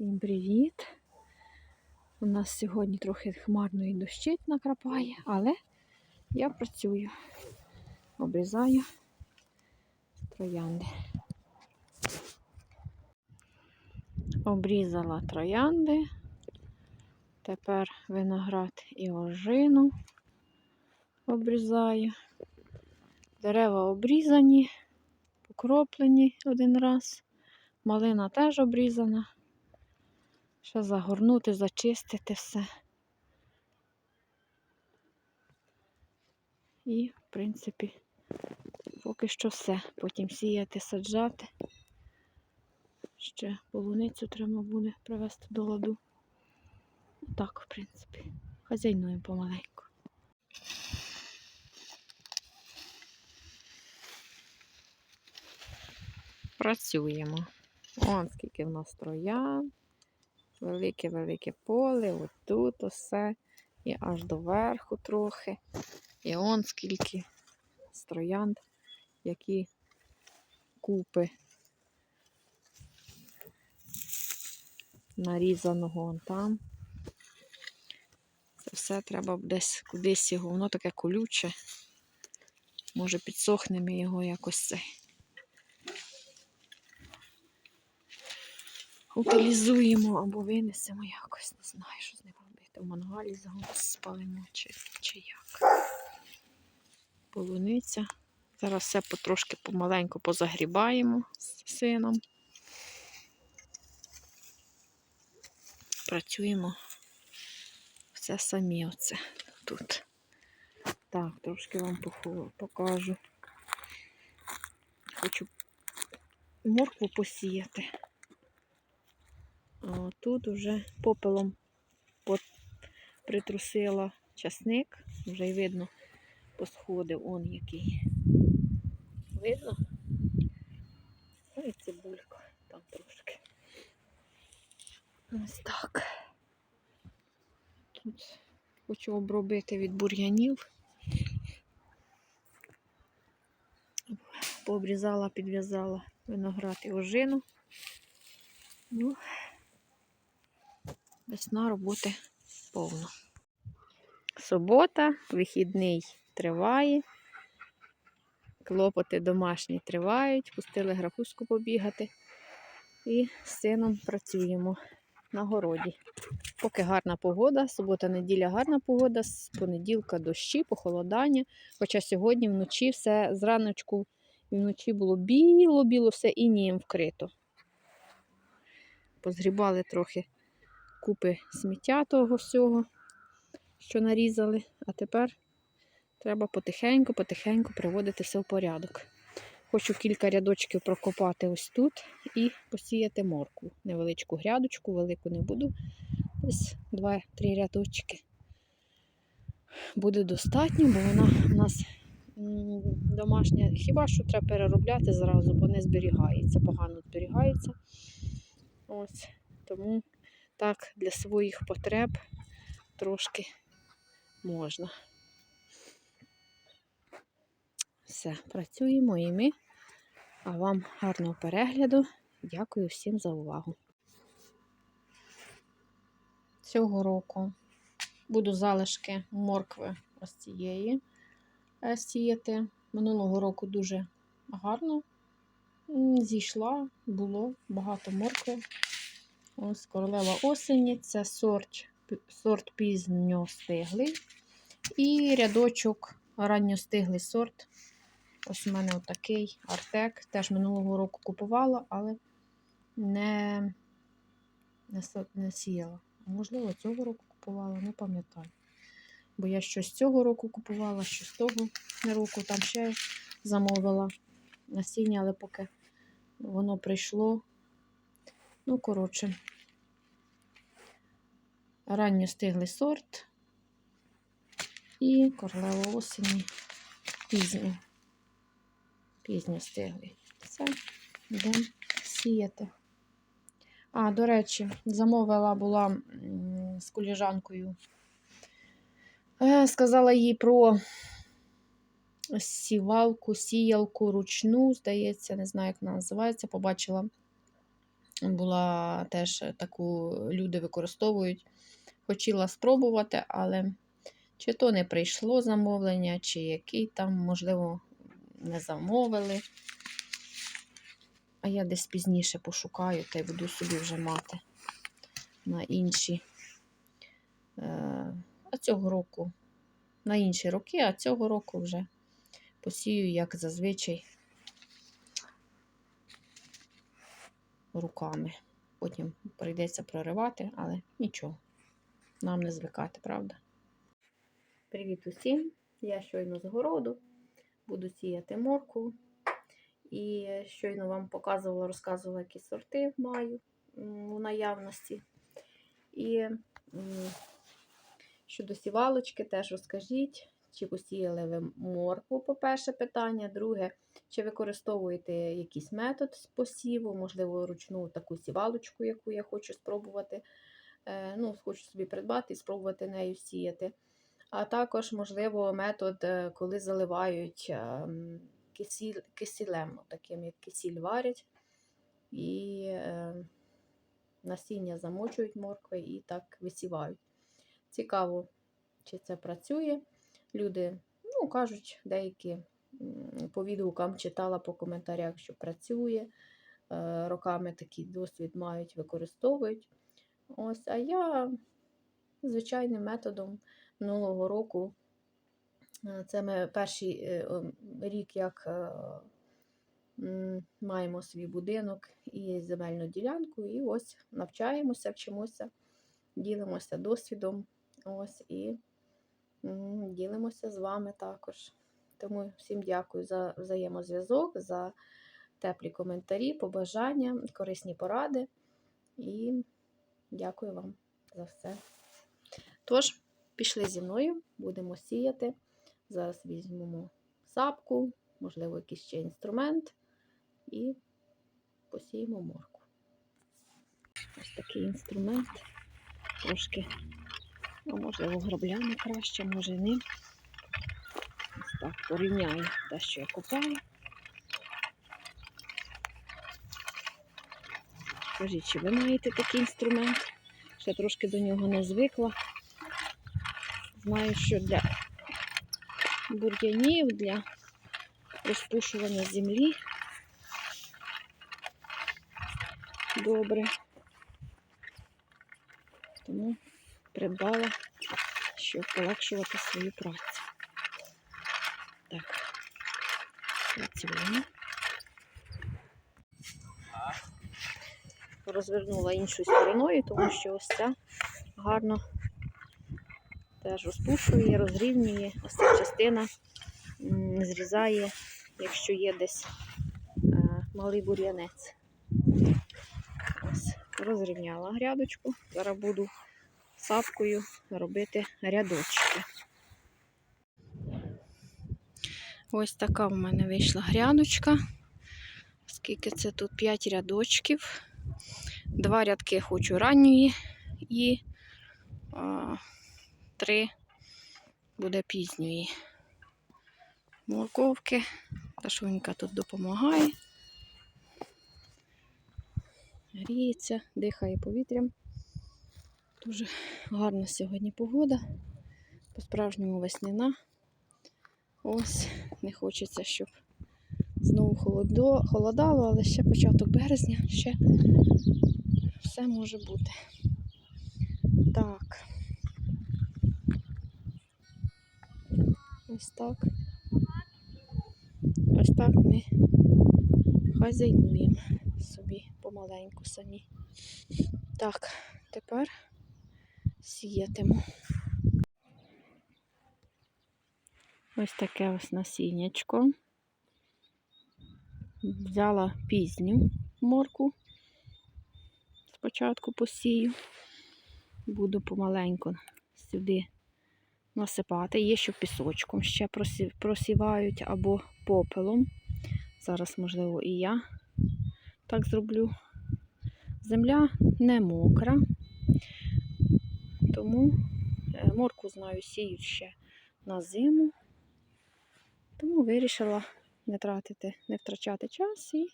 Всім привіт! У нас сьогодні трохи хмарно і дощить накрапає, але я працюю, обрізаю троянди. Обрізала троянди, тепер виноград і ожину обрізаю. Дерева обрізані, покроплені один раз. Малина теж обрізана. Ще загорнути, зачистити все. І, в принципі, поки що все. Потім сіяти, саджати. Ще полуницю треба буде привезти до ладу. Так, в принципі, хазяйнуємо помаленьку. Працюємо. Вон скільки в нас троян. Велике-велике поле, отут усе. І аж до верху трохи. І он скільки з троянд, які купи нарізаного он там. Це все треба десь кудись його. Воно таке колюче. Може підсохнемо його якось цей. Утилізуємо або винесемо якось, не знаю, що з ним робити. В мангалі загон спалимо чи, чи як. Полуниця. Зараз все потрошки помаленьку позагрібаємо з сином. Працюємо все самі оце тут. Так, трошки вам покажу. Хочу моркву посіяти. А тут вже попелом притрусила часник, вже й видно, посходив он який. Видно? Ну і цибулька там трошки. Ось так. Тут хочу обробити від бур'янів. Пообрізала, підв'язала виноград і ожину. Ну, Весна роботи повно. Субота, вихідний триває. Клопоти домашні тривають, пустили графушку побігати. І з сином працюємо на городі. Поки гарна погода, субота-неділя гарна погода, з понеділка дощі, похолодання. Хоча сьогодні вночі все зраночку і вночі було біло-біло, все інієм вкрито. Позгрібали трохи купи сміття того всього, що нарізали, а тепер треба потихеньку-потихеньку приводити все в порядок. Хочу кілька рядочків прокопати ось тут і посіяти моркву. Невеличку грядочку, велику не буду. Десь 2-3 рядочки. Буде достатньо, бо вона у нас домашня. Хіба що треба переробляти зразу, бо не зберігається, погано зберігається. Ось, тому так для своїх потреб трошки можна. Все, працюємо і ми. А вам гарного перегляду. Дякую всім за увагу. Цього року буду залишки моркви ось цієї е, сіяти. Минулого року дуже гарно зійшла, було багато моркви. Ось королева осені, це сорт, сорт пізньо стиглий. І рядочок ранньостиглий сорт. Ось у мене отакий артек. Теж минулого року купувала, але не, не, не сіяла. Можливо, цього року купувала, не пам'ятаю. Бо я щось цього року купувала, щось того року там ще замовила насіння, але поки воно прийшло. Ну, коротше, ранньо стиглий сорт і королева осені пізньо. Пізньо стиглий. Все, йдемо сіяти. А, до речі, замовила була з коліжанкою. Е, Сказала їй про сівалку, сіялку ручну, здається, не знаю, як вона називається. Побачила була теж таку люди використовують. Хотіла спробувати, але чи то не прийшло замовлення, чи який там, можливо, не замовили. А я десь пізніше пошукаю та й буду собі вже мати на інші. Е, А цього року на інші роки, а цього року вже посію, як зазвичай, руками. Потім прийдеться проривати, але нічого. Нам не звикати, правда? Привіт усім! Я щойно з городу, буду сіяти морку. І щойно вам показувала, розказувала, які сорти маю у наявності. І щодо сівалочки, теж розкажіть, чи посіяли ви моркву, по-перше, питання. Друге, чи використовуєте якийсь метод з посіву, можливо, ручну таку сівалочку, яку я хочу спробувати. Е, ну, Хочу собі придбати і спробувати нею сіяти. А також, можливо, метод, е, коли заливають е, кисіль, кисілем, таким як кисіль варять, і насіння замочують моркви і так висівають. Цікаво, чи це працює. Люди ну, кажуть, деякі по відгукам читала по коментарях, що працює. Е, Роками такий досвід мають, використовують. Ось, а я звичайним методом минулого року. е, Це ми перший е, рік, як маємо свій будинок і земельну ділянку, і ось навчаємося, вчимося, ділимося досвідом. Ось і ділимося з вами також. Тому всім дякую за взаємозв'язок, за теплі коментарі, побажання, корисні поради. І дякую вам за все. Тож, пішли зі мною, будемо сіяти. Зараз візьмемо сапку, можливо, якийсь ще інструмент і посіємо морку. Ось такий інструмент. Трошки, ну, можливо, граблями краще, може ні. Ось так порівняю те, що я купаю. Скажіть, чи ви маєте такий інструмент? Ще трошки до нього не звикла. Знаю, що для бур'янів, для розпушування землі. Добре. Тому придбала, щоб полегшувати свою працю. Так, працюємо. Розвернула іншою стороною, тому що ось ця гарно теж розпушує, розрівнює. Ось ця частина зрізає, якщо є десь е, малий бур'янець. Ось, розрівняла грядочку. Зараз буду сапкою робити рядочки. Ось така в мене вийшла грядочка. Скільки це тут 5 рядочків. Два рядки хочу ранньої і а, три буде пізньої. Морковки. Ташунька тут допомагає. Гріється, дихає повітрям. Дуже гарна сьогодні погода. По-справжньому весняна. Ось, не хочеться, щоб знову холодо, холодало, але ще початок березня, ще все може бути. Так. Ось так. Ось так ми хазяйнуємо собі помаленьку самі. Так, тепер сіятиму. Ось таке ось насіннячко. Взяла пізню морку. Спочатку посію. Буду помаленьку сюди насипати. Є, що пісочком ще просівають або попелом. Зараз, можливо, і я так зроблю. Земля не мокра, тому е, морку знаю, сіють ще на зиму. Тому вирішила не тратити, не втрачати час і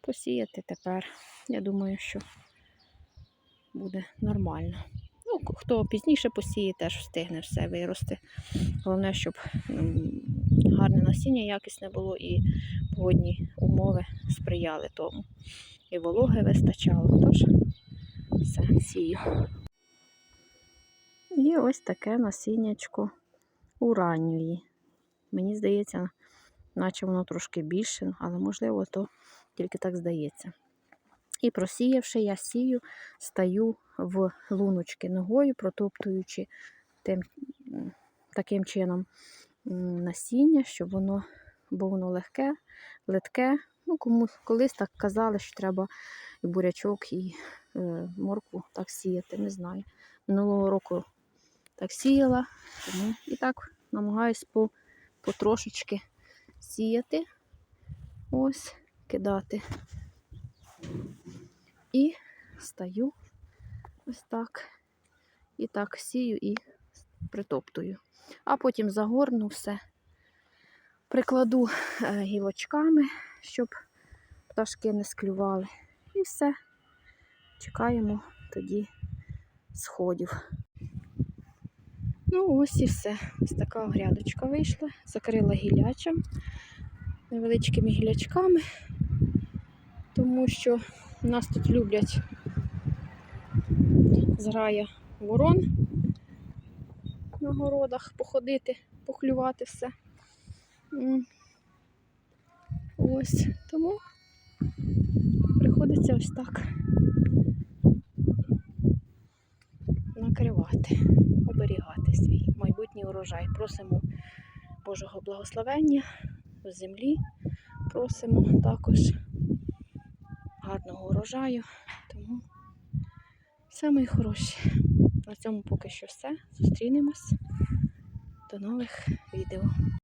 посіяти тепер. Я думаю, що буде нормально. Ну, хто пізніше посіє, теж встигне все вирости. Головне, щоб гарне насіння якісне було і погодні умови сприяли тому. І вологи вистачало. Тож все, сію. І ось таке насіннячко уранньої. Мені здається, наче воно трошки більше, але можливо, то тільки так здається. І просіявши, я сію, стаю в луночки ногою, протоптуючи тим, таким чином насіння, щоб воно було воно легке, литке. Ну, кому колись так казали, що треба і бурячок, і е, моркву так сіяти, не знаю. Минулого року так сіяла, тому і так намагаюсь по, потрошечки сіяти, ось, кидати. І стаю ось так. І так сію і притоптую. А потім загорну все, прикладу е, гілочками, щоб пташки не склювали. І все. Чекаємо тоді сходів. Ну, ось і все. Ось така грядочка вийшла. Закрила гілячем, невеличкими гілячками, тому що нас тут люблять зграя ворон на городах походити, поклювати все. Ось тому приходиться ось так накривати, оберігати свій майбутній урожай. Просимо Божого благословення в землі. Просимо також гарного урожаю. Тому все мої хороші. На цьому поки що все. Зустрінемось. До нових відео.